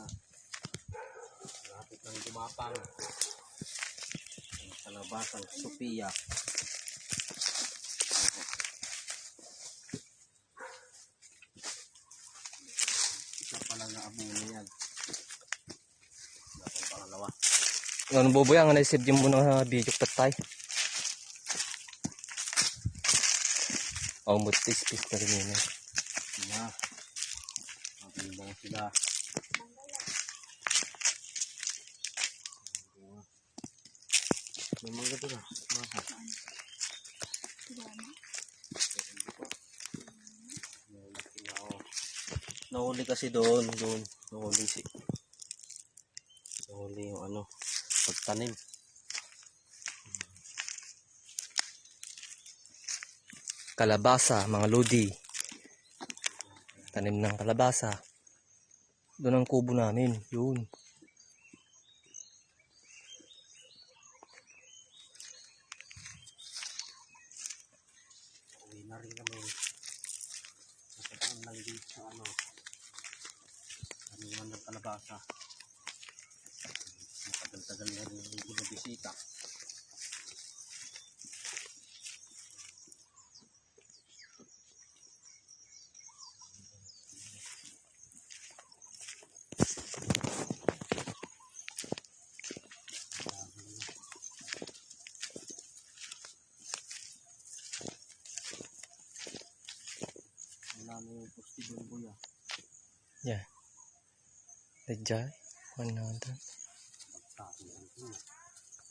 na. Lapit ng gumapang. Ang kalabasang Sophia. Isa pa lang na abo na yan. Pang pangalawa. Ano bobo yan, naisip din mo na video patay. Oh, mutis pis na rin yun. eh. Sila. May mga na. Masa. Nahuli kasi doon, doon. Nahuli si. Nahuli yung ano, pagtanim. Kalabasa, mga lodi. Tanim ng kalabasa. Doon ang kubo namin. Yun. Na rin kami. Nasadaan lang dito sa ano. Taniman ng kalabasa. Matagal-tagal na rin yung binibisita. posted yung kuya. Yeah. The jar, 100.